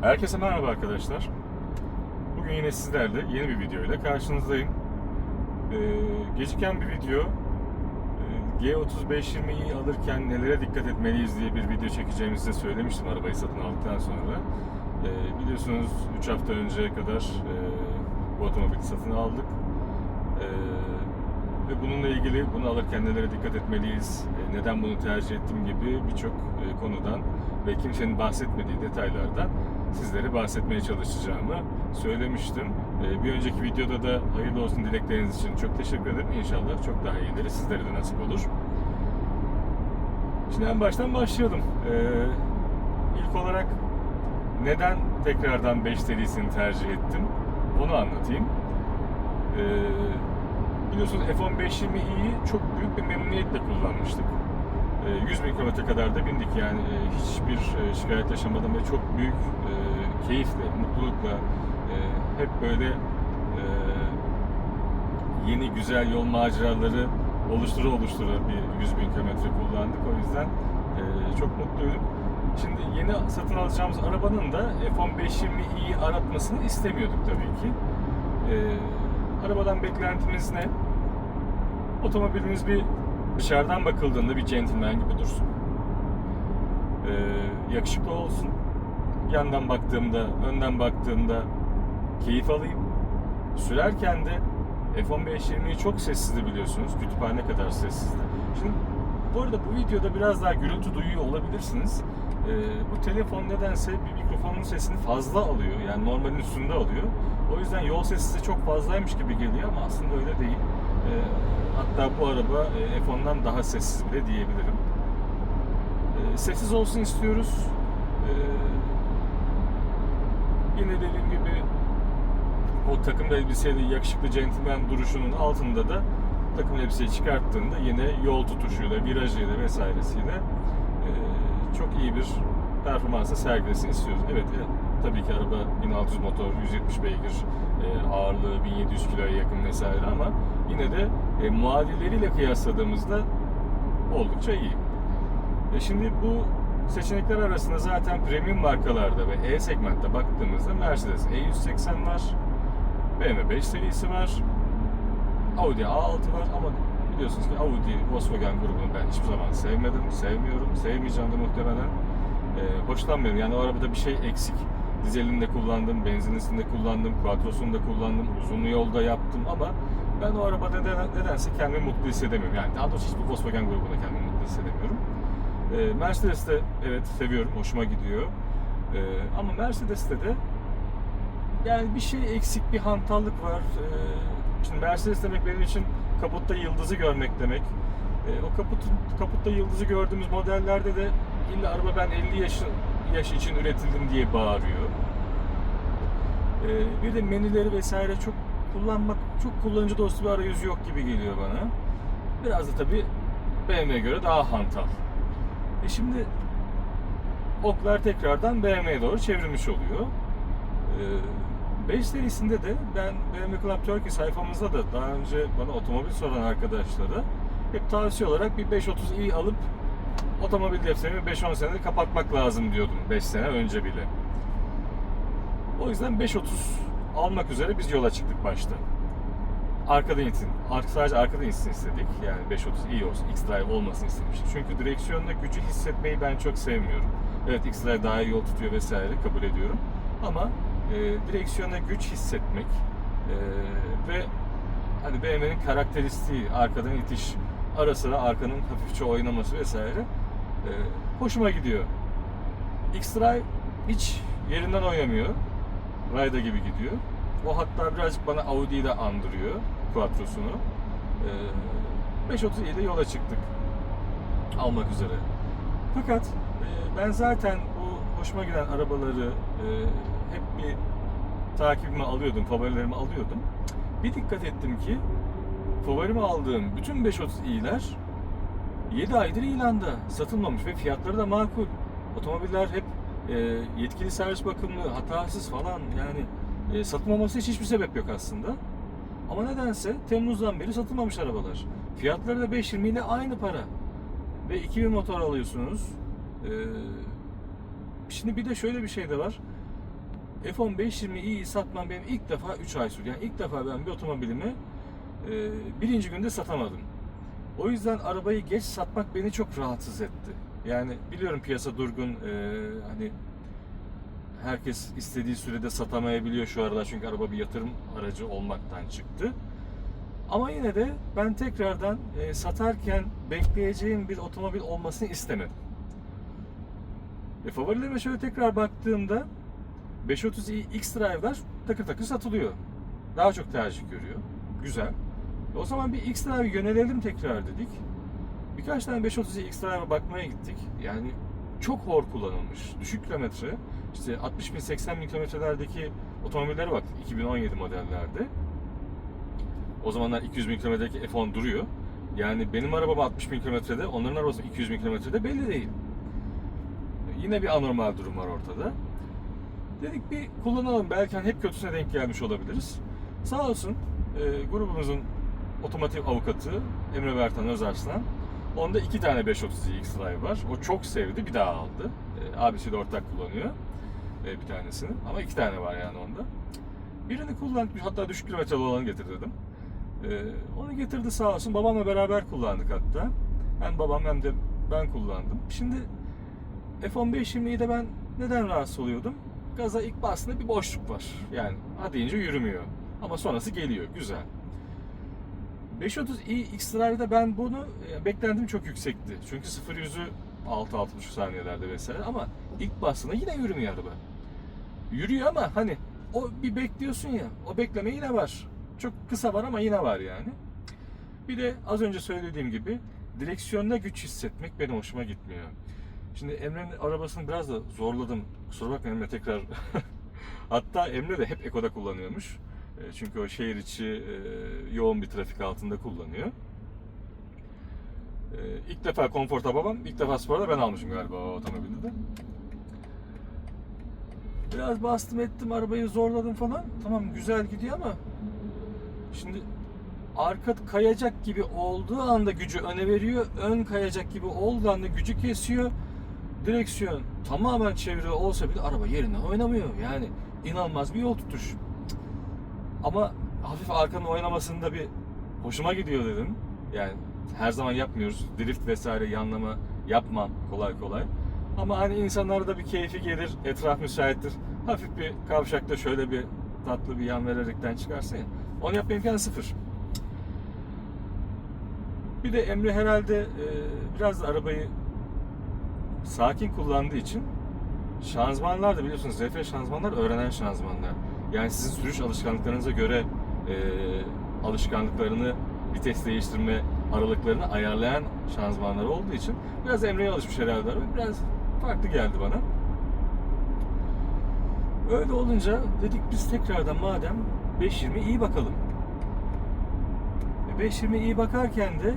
Herkese merhaba arkadaşlar. Bugün yine sizlerle yeni bir video ile karşınızdayım. Ee, geciken bir video. Ee, G3520'yi alırken nelere dikkat etmeliyiz diye bir video çekeceğimizi de söylemiştim arabayı satın aldıktan sonra. Ee, biliyorsunuz 3 hafta önceye kadar e, bu otomobili satın aldık. Ee, ve bununla ilgili bunu alırken nelere dikkat etmeliyiz, e, neden bunu tercih ettim gibi birçok e, konudan ve kimsenin bahsetmediği detaylardan sizlere bahsetmeye çalışacağımı söylemiştim. E, Bir önceki videoda da hayırlı olsun dilekleriniz için çok teşekkür ederim. İnşallah çok daha iyileri sizlere de nasip olur. Şimdi en baştan başlayalım. E, İlk olarak neden tekrardan 5 serisini tercih ettim onu anlatayım. E, Biliyorsunuz F-1520i'yi çok büyük bir memnuniyetle kullanmıştık. E, 100 bin kilometre kadar da bindik yani e, hiçbir e, şikayet yaşamadım ve çok büyük e, keyifle, mutlulukla hep böyle yeni güzel yol maceraları oluştura oluştura bir 100 bin kilometre kullandık. O yüzden çok mutluyduk. Şimdi yeni satın alacağımız arabanın da F-1520i'yi aratmasını istemiyorduk tabii ki. Arabadan beklentimiz ne? Otomobilimiz bir dışarıdan bakıldığında bir gentleman gibi dursun. Ee, yakışıklı olsun. Yandan baktığımda, önden baktığımda keyif alayım. Sürerken de F-1520'yi çok sessizdi biliyorsunuz. Kütüphane kadar sessizdi. Şimdi bu arada bu videoda biraz daha gürültü duyuyor olabilirsiniz. Ee, bu telefon nedense bir mikrofonun sesini fazla alıyor. Yani normalin üstünde alıyor. O yüzden yol sesi size çok fazlaymış gibi geliyor ama aslında öyle değil. Ee, hatta bu araba e, F10'dan daha sessiz bile diyebilirim. Ee, sessiz olsun istiyoruz. Ee, yine dediğim gibi o takım elbiseli yakışıklı gentleman duruşunun altında da takım elbiseyi çıkarttığında yine yol tutuşuyla, virajıyla vesairesiyle e, çok iyi bir performansa sergilesin istiyoruz. Evet, e, tabii ki araba 1600 motor, 170 beygir, e, ağırlığı 1700 kiloya yakın vesaire ama yine de e, muadilleriyle kıyasladığımızda oldukça iyi. E şimdi bu seçenekler arasında zaten premium markalarda ve E segmentte baktığımızda Mercedes E180 var, BMW 5 serisi var, Audi A6 var ama biliyorsunuz ki Audi, Volkswagen grubunu ben hiçbir zaman sevmedim, sevmiyorum, sevmeyeceğim de muhtemelen. Ee, hoşlanmıyorum. Yani o arabada bir şey eksik. Dizelini de kullandım, benzinlisini de kullandım, quattrosunu da kullandım, uzun yolda yaptım ama ben o arabada neden, nedense kendimi mutlu hissedemiyorum. Yani daha doğrusu hiçbir Volkswagen grubunda kendimi mutlu hissedemiyorum. Ee, Mercedes'te evet seviyorum, hoşuma gidiyor. Ee, ama Mercedes'te de yani bir şey eksik, bir hantallık var. Ee, şimdi Mercedes demek benim için kaputta yıldızı görmek demek. Ee, o kaput, kaputta yıldızı gördüğümüz modellerde de illa araba ben 50 yaş, yaş için üretildim diye bağırıyor. Ee, bir de menüleri vesaire çok kullanmak, çok kullanıcı dostu bir arayüzü yok gibi geliyor bana. Biraz da tabii BMW'ye göre daha hantal. E şimdi oklar tekrardan BMW'ye doğru çevrilmiş oluyor. Ee, 5 serisinde de ben BMW Club Turkey sayfamızda da daha önce bana otomobil soran arkadaşlara hep tavsiye olarak bir 530i alıp otomobil defterimi 5-10 senede kapatmak lazım diyordum 5 sene önce bile. O yüzden 530 almak üzere biz yola çıktık başta. Arkada insin, ar- sadece arkada insin istedik. Yani 530 iyi olsun, X-Drive olmasını istemiştim. Çünkü direksiyonda gücü hissetmeyi ben çok sevmiyorum. Evet X-Drive daha iyi yol tutuyor vesaire kabul ediyorum. Ama e, direksiyonda güç hissetmek e, ve hani BMW'nin karakteristiği arkadan itiş, ara arkanın hafifçe oynaması vesaire e, hoşuma gidiyor. X-Drive hiç yerinden oynamıyor. Rayda gibi gidiyor. O hatta birazcık bana Audi'yi de andırıyor Quattro'sunu. Ee, 530 ile yola çıktık almak üzere. Fakat e, ben zaten bu hoşuma giden arabaları e, hep bir takibime alıyordum, favorilerimi alıyordum. Bir dikkat ettim ki favorimi aldığım bütün 530i'ler 7 aydır ilanda satılmamış ve fiyatları da makul. Otomobiller hep e, yetkili servis bakımlı, hatasız falan yani e, satılmaması için hiçbir sebep yok aslında. Ama nedense Temmuz'dan beri satılmamış arabalar. Fiyatları da 520 ile aynı para. Ve 2000 motor alıyorsunuz. Ee, şimdi bir de şöyle bir şey de var. F10 520i'yi satmam benim ilk defa 3 ay sürdü. Yani ilk defa ben bir otomobilimi e, birinci günde satamadım. O yüzden arabayı geç satmak beni çok rahatsız etti. Yani biliyorum piyasa durgun, e, hani herkes istediği sürede satamayabiliyor şu aralar çünkü araba bir yatırım aracı olmaktan çıktı. Ama yine de ben tekrardan e, satarken bekleyeceğim bir otomobil olmasını istemedim. E, favorilerime şöyle tekrar baktığımda 530i X-Drive'lar takır takır satılıyor. Daha çok tercih görüyor. Güzel. E, o zaman bir X-Drive yönelelim tekrar dedik. Birkaç tane 530i X-Drive'a bakmaya gittik. Yani çok hor kullanılmış. Düşük kilometre. İşte 60 bin 80 bin kilometrelerdeki otomobillere baktık 2017 modellerde. O zamanlar 200 bin kilometredeki F10 duruyor. Yani benim arabam 60 bin kilometrede, onların arabası 200 bin kilometrede belli değil. Yine bir anormal durum var ortada. Dedik bir kullanalım. Belki hani hep kötüsüne denk gelmiş olabiliriz. Sağ olsun e, grubumuzun otomotiv avukatı Emre Bertan Özarslan. Onda iki tane 530 X-Drive var. O çok sevdi. Bir daha aldı. E, abisi de ortak kullanıyor. E, bir tanesini. Ama iki tane var yani onda. Birini kullandık. Hatta düşük kilometreli olanı getir dedim. E, onu getirdi sağ olsun. Babamla beraber kullandık hatta. Hem babam hem de ben kullandım. Şimdi F15 20'yi de ben neden rahatsız oluyordum? Gaza ilk bastığında bir boşluk var. Yani ha deyince yürümüyor. Ama sonrası geliyor. Güzel. 530i X-Drive'da ben bunu e, beklentim çok yüksekti. Çünkü 0 yüzü 6-6,5 saniyelerde vesaire ama ilk bastığında yine yürümüyor araba. Yürüyor ama hani o bir bekliyorsun ya o bekleme yine var. Çok kısa var ama yine var yani. Bir de az önce söylediğim gibi direksiyonda güç hissetmek benim hoşuma gitmiyor. Şimdi Emre'nin arabasını biraz da zorladım. Kusura bakma Emre tekrar. Hatta Emre de hep Eko'da kullanıyormuş. E, Çünkü o şehir içi e, yoğun bir trafik altında kullanıyor. E, İlk defa konforta babam, ilk defa sporda ben almışım galiba o otomobilde de. Biraz bastım ettim arabayı zorladım falan. Tamam güzel gidiyor ama şimdi arka kayacak gibi olduğu anda gücü öne veriyor. Ön kayacak gibi olduğu anda gücü kesiyor. Direksiyon tamamen çeviri olsa bile araba yerinden oynamıyor. Yani inanılmaz bir yol tutuş. Ama hafif arkanın oynamasında bir hoşuma gidiyor dedim. Yani her zaman yapmıyoruz. Drift vesaire yanlama yapmam kolay kolay. Ama hani insanlara da bir keyfi gelir, etraf müsaittir. Hafif bir kavşakta şöyle bir tatlı bir yan vererekten çıkarsın ya. Onu yapma imkanı sıfır. Bir de Emre herhalde e, biraz da arabayı sakin kullandığı için şanzımanlar da biliyorsunuz ZF şanzımanlar öğrenen şanzımanlar. Yani sizin sürüş alışkanlıklarınıza göre e, alışkanlıklarını vites değiştirme aralıklarını ayarlayan şanzımanlar olduğu için biraz Emre'ye alışmış herhalde araba. Biraz farklı geldi bana. Öyle olunca dedik biz tekrardan madem 520 iyi bakalım. E, 520 iyi bakarken de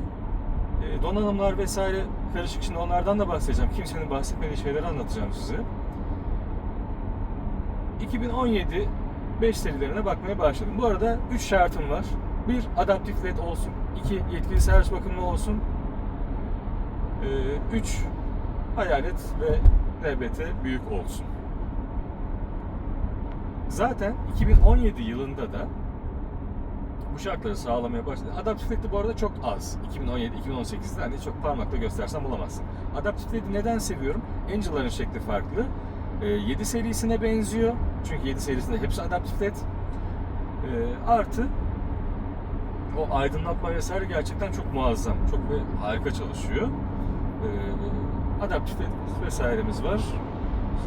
e, donanımlar vesaire karışık şimdi onlardan da bahsedeceğim. Kimsenin bahsetmediği şeyleri anlatacağım size. 2017 5 serilerine bakmaya başladım. Bu arada 3 şartım var. 1 adaptif led olsun. 2 yetkili servis bakımlı olsun. 3 hayalet ve NBT büyük olsun. Zaten 2017 yılında da bu şartları sağlamaya başladı. Adaptif led'i bu arada çok az. 2017-2018'de hani çok parmakla göstersem bulamazsın. Adaptif led'i neden seviyorum? Angel'ların şekli farklı. Ee, 7 serisine benziyor. Çünkü 7 serisinde hepsi adaptif led. Ee, artı o aydınlatma vesaire gerçekten çok muazzam. Çok ve harika çalışıyor. Ee, adaptif led vesairemiz var.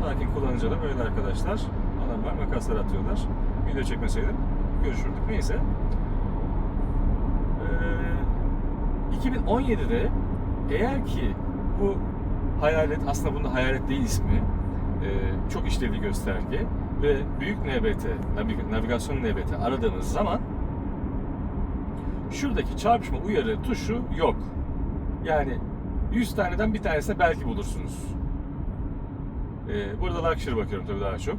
Sakin kullanınca da böyle arkadaşlar. Adamlar makaslar atıyorlar. Video çekmeseydim görüşürdük. Neyse. Ee, 2017'de eğer ki bu hayalet aslında bunda hayalet değil ismi e, çok işlevli gösterge ve büyük navig- navigasyon NBT aradığınız zaman şuradaki çarpışma uyarı tuşu yok. Yani 100 taneden bir tanesine belki bulursunuz. Ee, burada Luxury bakıyorum tabii daha çok.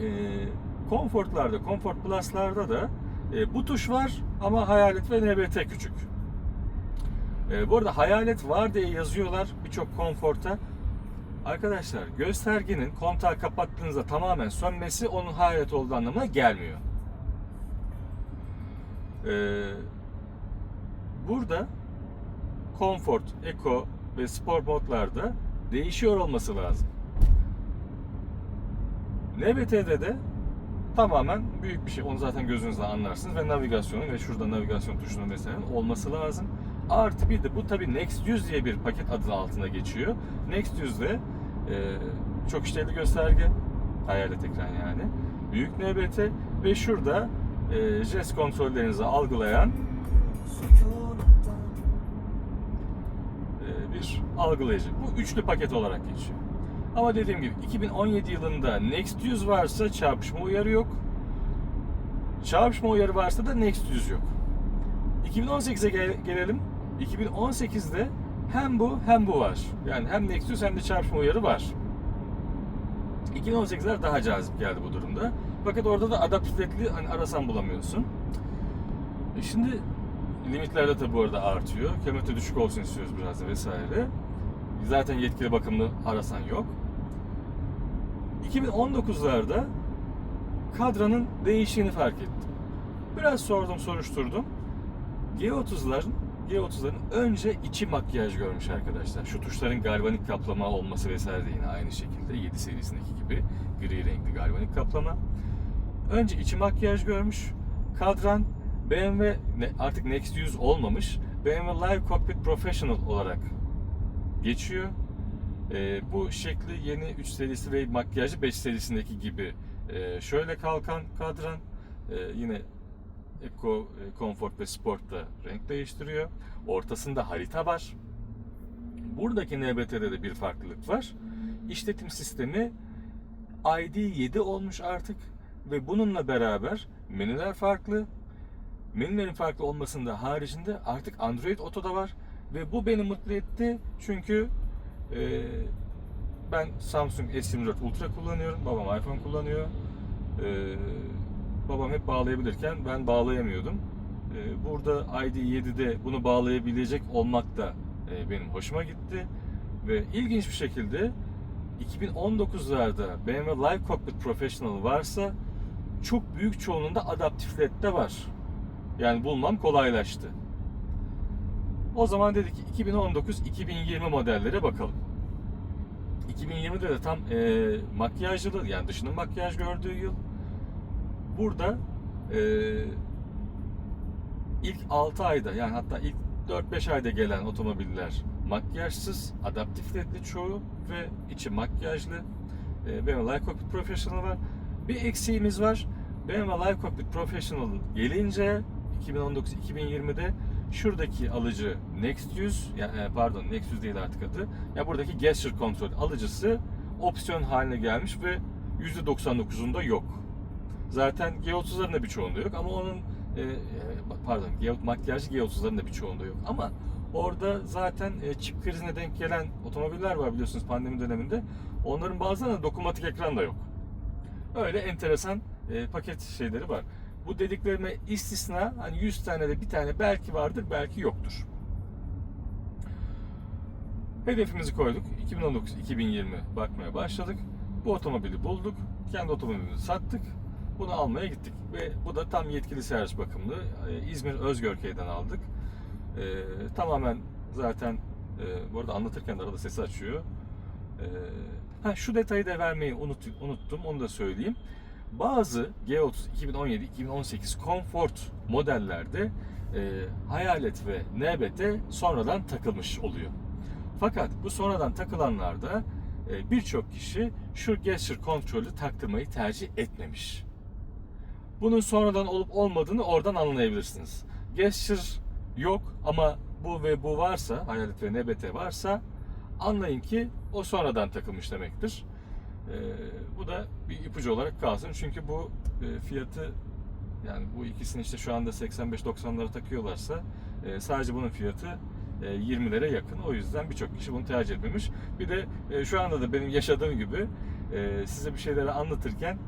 Ee, Comfort'larda, Comfort Plus'larda da e, bu tuş var ama hayalet ve NBT küçük. E, bu arada hayalet var diye yazıyorlar birçok Comfort'a Arkadaşlar göstergenin kontağı kapattığınızda tamamen sönmesi onun hayalet olduğu anlamına gelmiyor. Ee, burada Comfort, Eco ve Sport modlarda değişiyor olması lazım. NBT'de de tamamen büyük bir şey. Onu zaten gözünüzle anlarsınız ve navigasyonun ve şurada navigasyon tuşunun vesaire olması lazım. Artı bir de bu tabi Next 100 diye bir paket adı altında geçiyor. Next 100'de e, çok işlevli gösterge, hayalet ekran yani. Büyük NBT ve şurada e, jest kontrollerinizi algılayan e, bir algılayıcı. Bu üçlü paket olarak geçiyor. Ama dediğim gibi 2017 yılında Next 100 varsa çarpışma uyarı yok. Çarpışma uyarı varsa da Next 100 yok. 2018'e gel- gelelim. 2018'de hem bu hem bu var. Yani hem 100 hem de çarpışma uyarı var. 2018'ler daha cazip geldi bu durumda. Fakat orada da adaptifli hani arasan bulamıyorsun. E şimdi limitler de tabi bu arada artıyor. Kilometre düşük olsun istiyoruz biraz da vesaire. Zaten yetkili bakımlı arasan yok. 2019'larda kadranın değiştiğini fark ettim. Biraz sordum, soruşturdum. G30'ların G30'ların önce içi makyaj görmüş arkadaşlar. Şu tuşların galvanik kaplama olması vesaire de yine aynı şekilde 7 serisindeki gibi gri renkli galvanik kaplama. Önce içi makyaj görmüş. Kadran BMW artık Next 100 olmamış. BMW Live Cockpit Professional olarak geçiyor. Ee, bu şekli yeni 3 serisi ve makyajlı 5 serisindeki gibi e, şöyle kalkan kadran e, yine Eco, e, Comfort ve Sport'ta renk değiştiriyor. Ortasında harita var. Buradaki NBT'de de bir farklılık var. İşletim sistemi ID7 olmuş artık ve bununla beraber menüler farklı. Menülerin farklı olmasının da haricinde artık Android Auto da var ve bu beni mutlu etti çünkü e, ben Samsung S24 Ultra kullanıyorum, babam iPhone kullanıyor. E, babam hep bağlayabilirken ben bağlayamıyordum. E, burada ID7'de bunu bağlayabilecek olmak da e, benim hoşuma gitti ve ilginç bir şekilde 2019'larda BMW Live Cockpit Professional varsa çok büyük çoğunluğunda Adaptive LED de var. Yani bulmam kolaylaştı. O zaman dedik ki 2019-2020 modellere bakalım. 2020'de de tam e, makyajlı yani dışının makyaj gördüğü yıl. Burada e, ilk 6 ayda yani hatta ilk 4-5 ayda gelen otomobiller makyajsız, adaptif ledli çoğu ve içi makyajlı. E, BMW Live Cockpit Professional var. Bir eksiğimiz var. BMW Live Cockpit Professional gelince 2019-2020'de şuradaki alıcı Next 100 ya, e, pardon Next 100 değil artık adı. Ya buradaki gesture kontrol alıcısı opsiyon haline gelmiş ve %99'unda yok. Zaten G30'ların da birçoğunda yok ama onun e, e, pardon makyajlı G30'ların da birçoğunda yok. Ama orada zaten e, çip krizine denk gelen otomobiller var biliyorsunuz pandemi döneminde. Onların bazılarında dokunmatik ekran da yok. Öyle enteresan e, paket şeyleri var. Bu dediklerime istisna hani 100 tane de bir tane belki vardır belki yoktur. Hedefimizi koyduk. 2019-2020 bakmaya başladık. Bu otomobili bulduk. Kendi otomobilimizi sattık. Bunu almaya gittik. Ve bu da tam yetkili servis bakımlı. Ee, İzmir Özgörkey'den aldık. Ee, tamamen zaten e, bu arada anlatırken de arada sesi açıyor. Ee, ha, şu detayı da vermeyi unut, unuttum. Onu da söyleyeyim. Bazı G30 2017-2018 Comfort modellerde e, hayalet ve NBT sonradan takılmış oluyor. Fakat bu sonradan takılanlarda e, birçok kişi şu gesture kontrolü taktırmayı tercih etmemiş. Bunun sonradan olup olmadığını oradan anlayabilirsiniz. Gesture yok ama bu ve bu varsa, hayalet ve NBT varsa anlayın ki o sonradan takılmış demektir. Ee, bu da bir ipucu olarak kalsın. Çünkü bu e, fiyatı yani bu ikisini işte şu anda 85-90'lara takıyorlarsa e, sadece bunun fiyatı e, 20'lere yakın. O yüzden birçok kişi bunu tercih etmemiş. Bir de e, şu anda da benim yaşadığım gibi e, size bir şeyleri anlatırken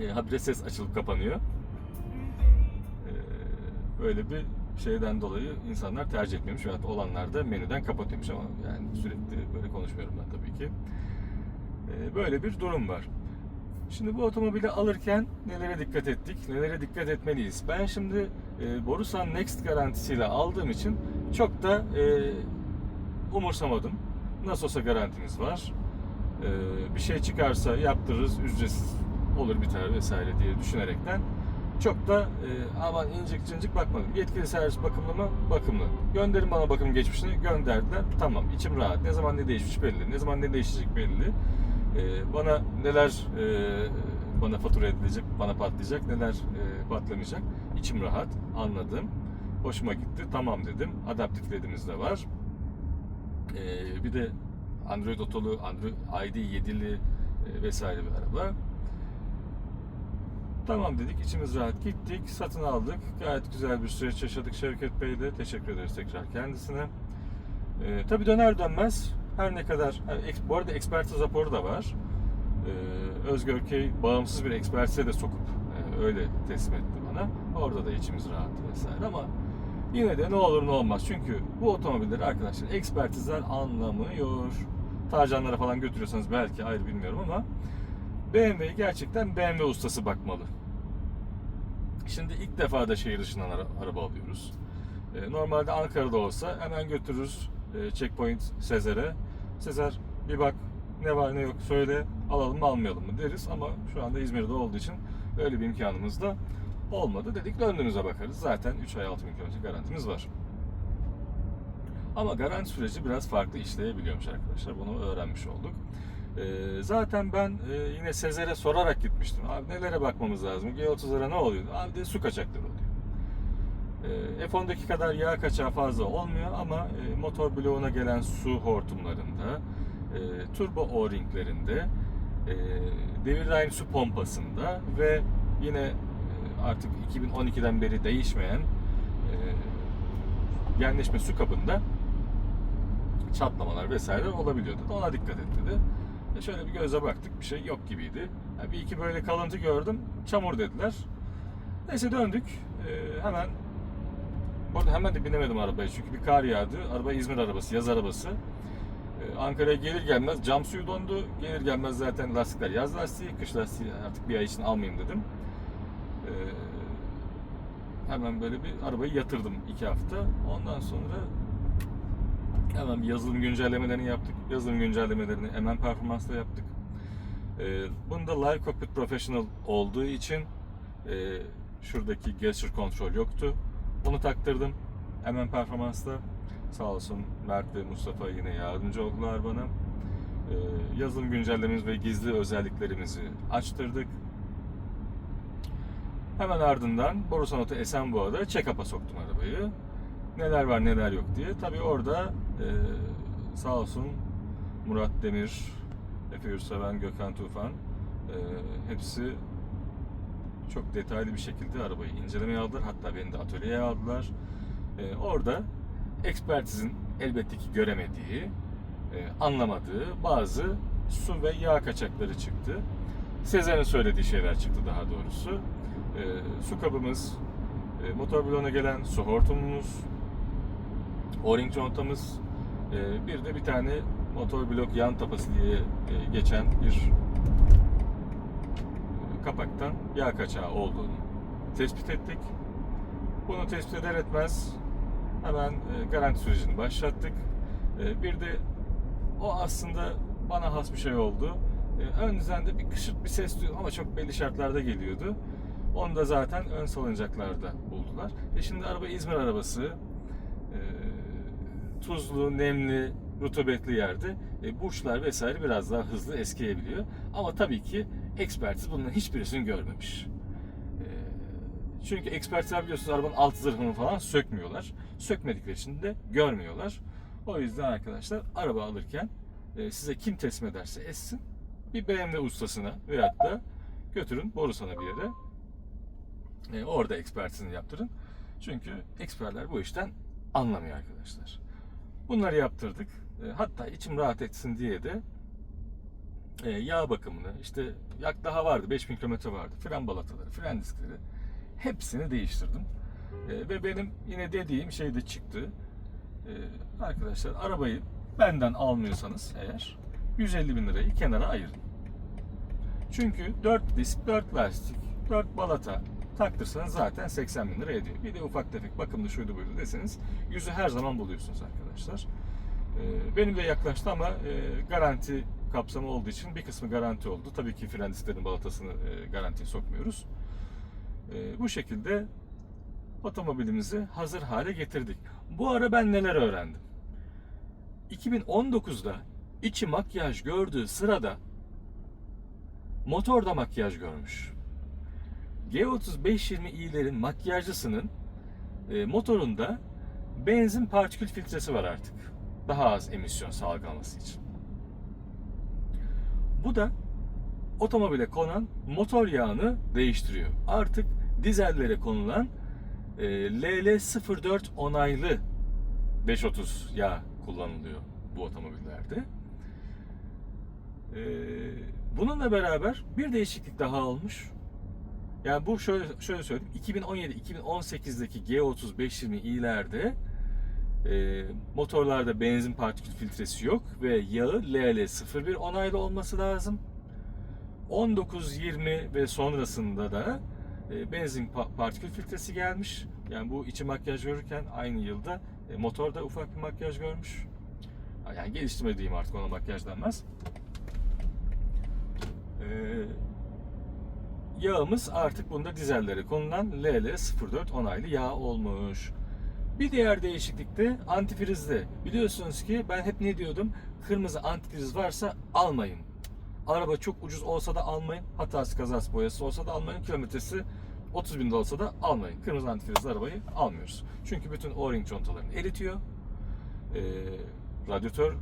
e, habire ses açılıp kapanıyor. Böyle bir şeyden dolayı insanlar tercih etmemiş veyahut olanlar da menüden kapatıyormuş ama yani sürekli böyle konuşmuyorum ben tabii ki. Ee, Böyle bir durum var. Şimdi bu otomobili alırken nelere dikkat ettik, nelere dikkat etmeliyiz? Ben şimdi e, Borusan Next garantisiyle aldığım için çok da e, umursamadım. Nasıl olsa garantimiz var. E, bir şey çıkarsa yaptırırız, ücretsiz olur biter vesaire diye düşünerekten çok da e, aman incik cincik bakmadım. Yetkili servis bakımlı mı? Bakımlı. Gönderin bana bakım geçmişini gönderdiler. Tamam içim rahat. Ne zaman ne değişmiş belli. Ne zaman ne değişecek belli. E, bana neler e, bana fatura edilecek, bana patlayacak, neler e, patlamayacak. İçim rahat. Anladım. Hoşuma gitti. Tamam dedim. Adaptif ledimiz de var. E, bir de Android Auto'lu, Android ID 7'li e, vesaire bir araba. Tamam dedik, içimiz rahat gittik, satın aldık. Gayet güzel bir süreç yaşadık Şevket Bey'le. Teşekkür ederiz tekrar kendisine. Ee, tabii döner dönmez her ne kadar, eks- bu arada ekspertiz raporu da var. Ee, Özgörkey bağımsız bir ekspertize de sokup e, öyle teslim etti bana. Orada da içimiz rahat vesaire ama yine de ne olur ne olmaz. Çünkü bu otomobilleri arkadaşlar ekspertizler anlamıyor. Tarcanlara falan götürüyorsanız belki ayrı bilmiyorum ama BMW'yi gerçekten BMW ustası bakmalı. Şimdi ilk defa da şehir dışından ara- araba alıyoruz. Ee, normalde Ankara'da olsa hemen götürürüz e, checkpoint Sezer'e. Sezer bir bak ne var ne yok söyle alalım mı almayalım mı deriz ama şu anda İzmir'de olduğu için öyle bir imkanımız da olmadı. Dedik döndüğümüze bakarız. Zaten 3 ay 6 bin kilometre garantimiz var. Ama garanti süreci biraz farklı işleyebiliyormuş arkadaşlar. Bunu öğrenmiş olduk. Ee, zaten ben e, yine Sezer'e sorarak gitmiştim. Abi nelere bakmamız lazım? G30'lara ne oluyor? Abi de su kaçakları oluyor. Ee, F10'daki kadar yağ kaçağı fazla olmuyor ama e, motor bloğuna gelen su hortumlarında, e, turbo o-ringlerinde, e, devir daim su pompasında ve yine e, artık 2012'den beri değişmeyen e, genleşme su kabında çatlamalar vesaire olabiliyordu. Ona dikkat et dedi. Şöyle bir göze baktık bir şey yok gibiydi. Bir iki böyle kalıntı gördüm. Çamur dediler. Neyse döndük. E, hemen Burada hemen de binemedim arabaya çünkü bir kar yağdı. Araba İzmir arabası, yaz arabası. Ee, Ankara'ya gelir gelmez cam suyu dondu. Gelir gelmez zaten lastikler yaz lastiği, kış lastiği artık bir ay için almayayım dedim. Ee, hemen böyle bir arabayı yatırdım iki hafta. Ondan sonra hemen yazılım güncellemelerini yaptık. Yazılım güncellemelerini hemen performansla yaptık. Ee, bunda Live Cockpit Professional olduğu için e, şuradaki gesture kontrol yoktu. Onu taktırdım. Hemen performansla. Sağ olsun Mert ve Mustafa yine yardımcı oldular bana. Ee, yazılım güncellememiz ve gizli özelliklerimizi açtırdık. Hemen ardından Borusan Oto Esenboğa'da check-up'a soktum arabayı. Neler var neler yok diye. Tabii orada e, sağ olsun Murat Demir, Efe Yurtseven, Gökhan Tufan e, hepsi çok detaylı bir şekilde arabayı incelemeye aldılar. Hatta beni de atölyeye aldılar. Ee, orada ekspertizin elbette ki göremediği, e, anlamadığı bazı su ve yağ kaçakları çıktı. Sezer'in söylediği şeyler çıktı daha doğrusu. Ee, su kabımız, e, motor bloğuna gelen su hortumumuz, o-ring contamız, e, bir de bir tane motor blok yan tapası diye e, geçen bir kapaktan yağ kaçağı olduğunu tespit ettik. Bunu tespit eder etmez hemen e, garanti sürecini başlattık. E, Bir de o aslında bana has bir şey oldu. E, Ön düzende bir kışırt bir ses duydum ama çok belli şartlarda geliyordu. Onu da zaten ön salıncaklarda buldular. E şimdi araba İzmir arabası. Tuzlu, nemli, rutubetli yerde e, burçlar vesaire biraz daha hızlı eskiyebiliyor. Ama tabii ki ekspertiz bunların hiçbirisini görmemiş. E, çünkü ekspertler biliyorsunuz arabanın alt zırhını falan sökmüyorlar. Sökmedikleri için de görmüyorlar. O yüzden arkadaşlar araba alırken e, size kim teslim ederse etsin bir BMW ustasına veyahut da götürün Borusan'a bir yere. Orada ekspertizini yaptırın. Çünkü eksperler bu işten anlamıyor arkadaşlar. Bunları yaptırdık. E, hatta içim rahat etsin diye de e, yağ bakımını, işte yak daha vardı, 5000 kilometre vardı. Fren balataları, fren diskleri hepsini değiştirdim. E, ve benim yine dediğim şey de çıktı. Arkadaşlar arabayı benden almıyorsanız eğer 150 bin lirayı kenara ayırın. Çünkü 4 disk, 4 lastik, 4 balata taktırsanız zaten 80 bin lira ediyor. Bir de ufak tefek bakımlı şuydu buydu deseniz yüzü her zaman buluyorsunuz arkadaşlar. Ee, Benim de yaklaştı ama e, garanti kapsamı olduğu için bir kısmı garanti oldu. Tabii ki fren disklerin balatasını e, garantiye sokmuyoruz. E, Bu şekilde otomobilimizi hazır hale getirdik. Bu ara ben neler öğrendim? 2019'da içi makyaj gördüğü sırada motorda makyaj görmüş. G3520i'lerin makyajcısının e, motorunda benzin partikül filtresi var artık. Daha az emisyon salgılaması için. Bu da otomobile konan motor yağını değiştiriyor. Artık dizellere konulan e, LL04 onaylı 530 yağ kullanılıyor bu otomobillerde. E, bununla beraber bir değişiklik daha olmuş. Yani bu şöyle şöyle söyleyeyim. 2017-2018'deki G3520i'lerde e, motorlarda benzin partikül filtresi yok ve yağı LL01 onaylı olması lazım. 19-20 ve sonrasında da e, benzin pa- partikül filtresi gelmiş. Yani bu içi makyaj görürken aynı yılda e, motorda ufak bir makyaj görmüş. Yani geliştirme diyeyim artık ona makyaj denmez. Eee yağımız artık bunda dizellere konulan LL04 onaylı yağ olmuş. Bir diğer değişiklik de antifrizde. Biliyorsunuz ki ben hep ne diyordum? Kırmızı antifriz varsa almayın. Araba çok ucuz olsa da almayın. Hatası kazası boyası olsa da almayın. Kilometresi 30 bin de olsa da almayın. Kırmızı antifrizli arabayı almıyoruz. Çünkü bütün o-ring contalarını eritiyor. Ee, radyatör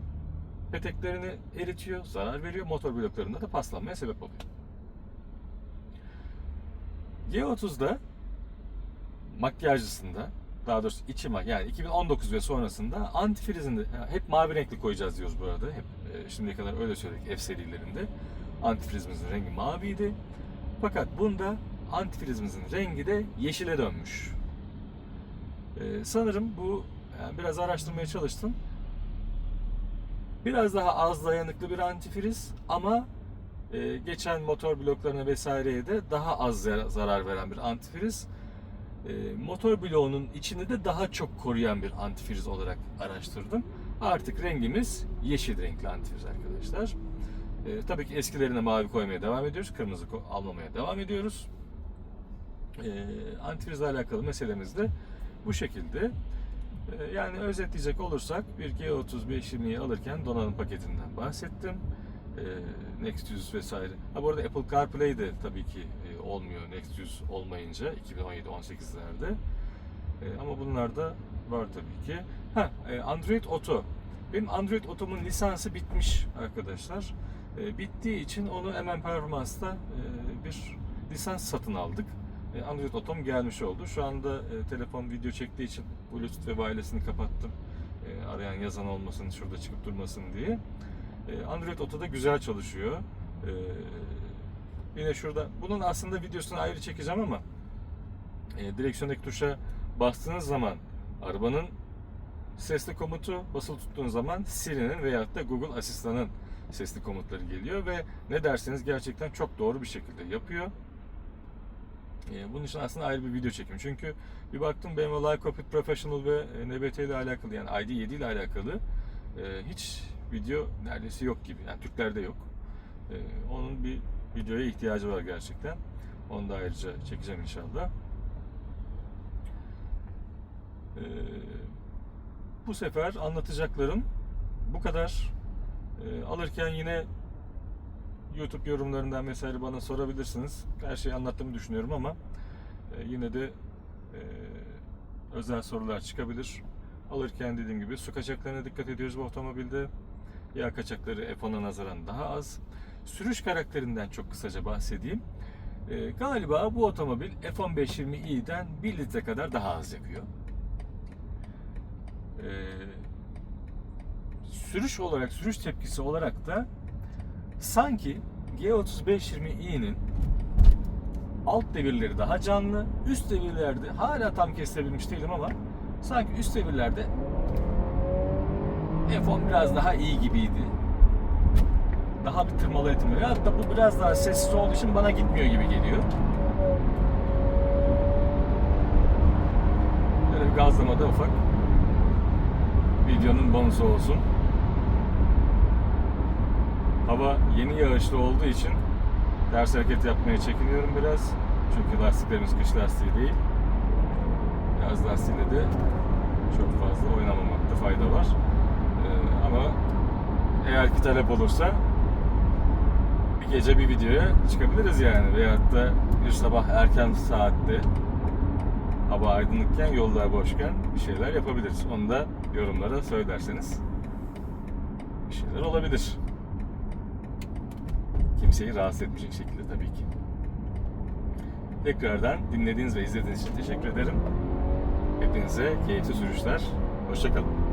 peteklerini eritiyor, zarar veriyor. Motor bloklarında da paslanmaya sebep oluyor. G30'da makyajcısında daha doğrusu içi mak yani 2019 ve sonrasında antifrizinde yani hep mavi renkli koyacağız diyoruz bu arada. Hep e, şimdiye kadar öyle söyledik F serilerinde. Antifrizimizin rengi maviydi. Fakat bunda antifrizimizin rengi de yeşile dönmüş. Ee, sanırım bu yani biraz araştırmaya çalıştım. Biraz daha az dayanıklı bir antifriz ama e, geçen motor bloklarına vesaireye de daha az zar- zarar veren bir antifriz. E, motor bloğunun içini de daha çok koruyan bir antifriz olarak araştırdım. Artık rengimiz yeşil renkli antifriz arkadaşlar. E, tabii ki eskilerine mavi koymaya devam ediyoruz. Kırmızı almamaya devam ediyoruz. E, antifrizle alakalı meselemiz de bu şekilde. E, yani özetleyecek olursak bir G3520'yi alırken donanım paketinden bahsettim. E, Nexus vesaire. Ha bu arada Apple CarPlay de tabii ki e, olmuyor Nexus olmayınca 2017-18'lerde. E, ama bunlar da var tabii ki. Ha e, Android Auto. Benim Android Auto'mun lisansı bitmiş arkadaşlar. E, bittiği için onu hemen performansta e, bir lisans satın aldık. E, Android Auto'm gelmiş oldu. Şu anda e, telefon video çektiği için Bluetooth ve wireless'ını kapattım. E, arayan yazan olmasın, şurada çıkıp durmasın diye. E, Android Auto'da güzel çalışıyor. E, yine şurada, bunun aslında videosunu ayrı çekeceğim ama e, direksiyondaki tuşa bastığınız zaman arabanın sesli komutu basılı tuttuğunuz zaman Siri'nin veyahut da Google Asistan'ın sesli komutları geliyor ve ne derseniz gerçekten çok doğru bir şekilde yapıyor. Bunun için aslında ayrı bir video çekeyim. Çünkü bir baktım BMW Live Cockpit Professional ve NBT ile alakalı yani ID7 ile alakalı hiç video neredeyse yok gibi. Yani Türklerde yok. E, onun bir videoya ihtiyacı var gerçekten. Onu da ayrıca çekeceğim inşallah. E, bu sefer anlatacaklarım bu kadar. E, alırken yine YouTube yorumlarından vesaire bana sorabilirsiniz. Her şeyi anlattığımı düşünüyorum ama e, yine de e, özel sorular çıkabilir. Alırken dediğim gibi su kaçaklarına dikkat ediyoruz bu otomobilde. Yağ kaçakları F10'a nazaran daha az. Sürüş karakterinden çok kısaca bahsedeyim. E, galiba bu otomobil F1520i'den 1 litre kadar daha az yakıyor. E, sürüş olarak, sürüş tepkisi olarak da sanki G3520i'nin alt devirleri daha canlı. Üst devirlerde hala tam kestirebilmiş değilim ama sanki üst devirlerde F10 biraz daha iyi gibiydi. Daha bir tırmalaya tırmalaya. Hatta bu biraz daha sessiz olduğu için bana gitmiyor gibi geliyor. Böyle bir gazlamada ufak videonun bonusu olsun. Hava yeni yağışlı olduğu için ters hareket yapmaya çekiniyorum biraz. Çünkü lastiklerimiz kış lastiği değil. Yaz lastiğiyle de çok fazla oynamamakta fayda var. Ama eğer ki talep olursa bir gece bir videoya çıkabiliriz yani. Veyahut da bir sabah erken saatte hava aydınlıkken, yollar boşken bir şeyler yapabiliriz. Onu da yorumlara söylerseniz bir şeyler olabilir. Kimseyi rahatsız etmeyecek şekilde tabii ki. Tekrardan dinlediğiniz ve izlediğiniz için teşekkür ederim. Hepinize keyifli sürüşler. Hoşçakalın.